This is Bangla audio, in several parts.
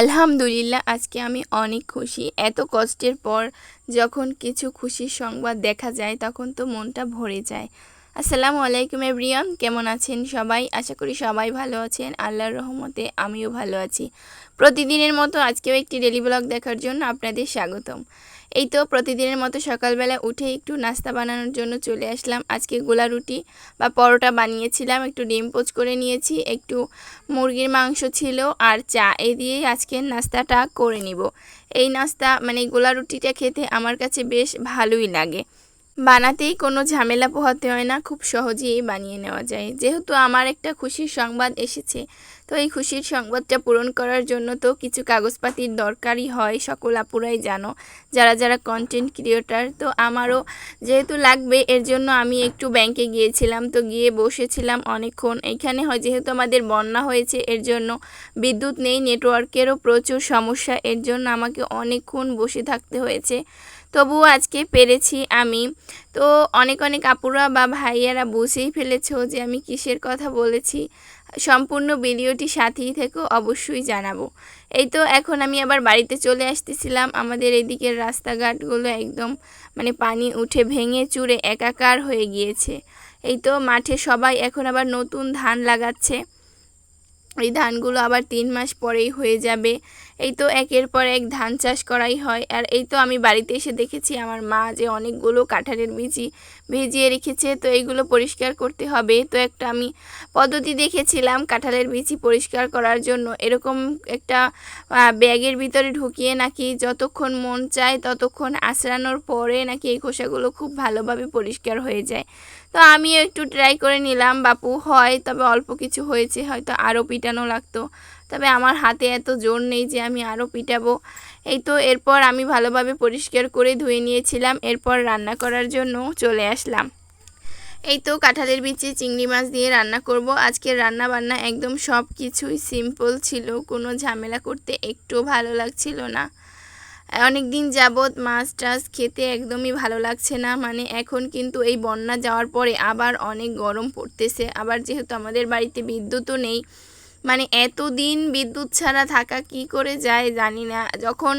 আলহামদুলিল্লাহ, আজকে আমি অনেক খুশি। এত কষ্টের পর যখন কিছু খুশির সংবাদ দেখা যায়, তখন তো মনটা ভরে যায়। আসসালামু আলাইকুম এভরিয়ান কেমন আছেন সবাই? আশা করি সবাই ভালো আছেন। আল্লাহর রহমতে আমিও ভালো আছি। প্রতিদিনের মতো আজকেও একটি ডেলি ব্লগ দেখার জন্য আপনাদের স্বাগতম। এই তো প্রতিদিনের মতো সকালবেলা উঠে একটু নাস্তা বানানোর জন্য চলে আসলাম। আজকে গোলা রুটি বা পরোটা বানিয়েছিলাম, একটু ডিম পোচ করে নিয়েছি, একটু মুরগির মাংস ছিল আর চা, এই দিয়েই আজকে নাস্তাটা করে নিব। এই নাস্তা মানে গোলা রুটিটা খেতে আমার কাছে বেশ ভালোই লাগে। বানাতেই কোনো ঝামেলা পোহাতে হয় না, খুব সহজেই বানিয়ে নেওয়া যায়। যেহেতু আমার একটা খুশির সংবাদ এসেছে, তো এই খুশির সংবাদটা পূরণ করার জন্য তো কিছু কাগজপাতির দরকারই হয়, সকল আপুরাই জানো, যারা যারা কন্টেন্ট ক্রিয়েটার তো আমারও যেহেতু লাগবে, এর জন্য আমি একটু ব্যাংকে গিয়েছিলাম, তো গিয়ে বসেছিলাম অনেকক্ষণ। এইখানে হয়, যেহেতু আমাদের বন্যা হয়েছে, এর জন্য বিদ্যুৎ নেই নেটওয়ার্কেরও প্রচুর সমস্যা, এর জন্য আমাকে অনেকক্ষণ বসে থাকতে হয়েছে। তবুও আজকে পেরেছি আমি। তো অনেক অনেক আপুরা বা ভাইয়ারা বুঝেই ফেলেছো যে আমি কিসের কথা বলেছি। সম্পূর্ণ ভিডিওটি সাথেই থেকে, অবশ্যই জানাব। এই তো এখন আমি আবার বাড়িতে চলে আসতেছিলাম। আমাদের এদিকের রাস্তাঘাটগুলো একদম মানে পানি উঠে ভেঙে চুরে একাকার হয়ে গিয়েছে। এই তো মাঠে সবাই এখন আবার নতুন ধান লাগাচ্ছে। এই ধানগুলো আবার তিন মাস পরেই হয়ে যাবে। এই তো একের পর এক ধান চাষ করাই হয়। আর এই তো আমি বাড়িতে এসে দেখেছি আমার মা যে অনেকগুলো কাঁঠালের বিচি ভিজিয়ে রেখেছে। তো এইগুলো পরিষ্কার করতে হবে। তো একটা আমি পদ্ধতি দেখেছিলাম কাঁঠালের বিচি পরিষ্কার করার জন্য। এরকম একটা ব্যাগের ভিতরে ঢুকিয়ে নাকি যতক্ষণ মন চায় ততক্ষণ আঁচড়ানোর পরে নাকি এই খোসাগুলো খুব ভালোভাবে পরিষ্কার হয়ে যায়। তো আমিও একটু ট্রাই করে নিলাম। বাপু, হয়, তবে অল্প কিছু হয়েছে। হয়তো আরও পিটানো লাগতো। তবে আমার হাতে এত জোর নেই যে আমি আরও পিটাবো। এই তো এরপর আমি ভালোভাবে পরিষ্কার করে ধুয়ে নিয়েছিলাম, এরপর রান্না করার জন্য চলে আসলাম। এই তো কাঁঠালের বিচে চিংড়ি মাছ দিয়ে রান্না করব। আজকের রান্না বান্না একদম সব কিছুই সিম্পল ছিল, কোনো ঝামেলা করতে একটু ভালো লাগছিল না। অনেক দিন যাবৎ মাছ টাছ খেতে একদমই ভালো লাগছে না মানে এখন কিন্তু এই বন্যা যাওয়ার পরে আবার অনেক গরম পড়তেছে। আবার যেহেতু আমাদের বাড়িতে বিদ্যুৎও নেই মানে এতদিন বিদ্যুৎ ছাড়া থাকা কি করে যায় জানি না। যখন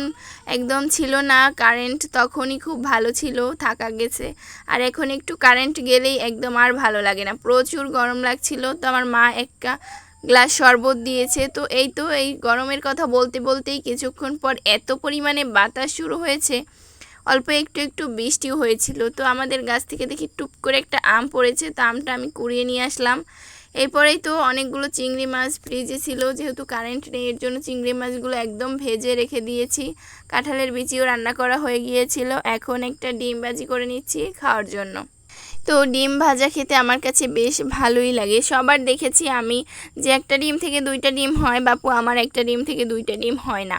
একদম ছিল না কারেন্ট তখনই খুব ভালো ছিল, থাকা গেছে। আর এখন একটু কারেন্ট গেলেই একদম আর ভালো লাগে না। প্রচুর গরম লাগছিল, তো আমার মা একটা গ্লাস শরবত দিয়েছে। তো এই তো এই গরমের কথা বলতে বলতেই কিছুক্ষণ পর এত পরিমাণে বাতাস শুরু হয়েছে, অল্প একটু একটু বৃষ্টিও হয়েছিল। তো আমাদের গাছ থেকে দেখি টুপ করে একটা আম পড়েছে, তো আমটা আমি কুড়িয়ে নিয়ে আসলাম। এরপরেই তো অনেকগুলো চিংড়ি মাছ ফ্রিজে ছিল, যেহেতু কারেন্ট নেই, এর জন্য চিংড়ি মাছগুলো একদম ভেজে রেখে দিয়েছি। কাঁঠালের বিচিও রান্না করা হয়ে গিয়েছিল, এখন একটা ডিম ভাজি করে নিচ্ছি খাওয়ার জন্য। তো ডিম ভাজা খেতে আমার কাছে বেশ ভালোই লাগে। সবার দেখেছি আমি যে একটা ডিম থেকে দুইটা ডিম হয়, বাপু আমার একটা ডিম থেকে দুইটা ডিম হয় না।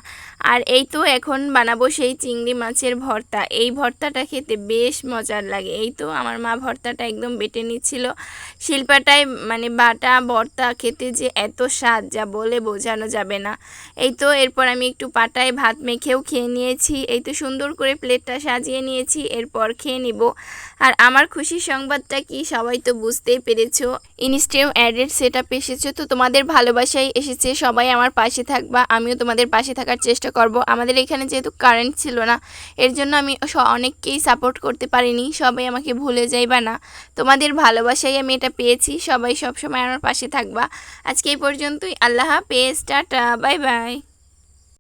আর এই তো এখন বানাবো সেই চিংড়ি মাছের ভর্তা। এই ভর্তাটা খেতে বেশ মজার লাগে। এই তো আমার মা ভর্তাটা একদম বেটে নিচ্ছিল। শিল্পাটায় মানে বাটা ভর্তা খেতে যে এত স্বাদ যা বলে বোঝানো যাবে না। এই তো এরপর আমি একটু পাটায় ভাত মেখেও খেয়ে নিয়েছি। এই তো সুন্দর করে প্লেটটা সাজিয়ে নিয়েছি। এরপর খেয়ে নিব। আর আমার খুশি সংবাদটা কি সবাই তো বুঝতেই পেরেছ। ইনস্টেও অ্যাডেড সেট আপ এসেছে, তো তোমাদের ভালোবাসাই এসেছে, সবাই আমার পাশে থাকবা, আমিও তোমাদের পাশে থাকার চেষ্টা করব। আমাদের এখানে যেহেতু কারেন্ট ছিল না, এর জন্য আমি অনেককেই সাপোর্ট করতে পারিনি, সবাই আমাকে ভুলে যাইবা না। তোমাদের ভালোবাসাই আমি এটা পেয়েছি, সবাই সবসময় আমার পাশে থাকবা। আজকে এই পর্যন্তই, আল্লাহ হাফেজ, টাটা বাই বাই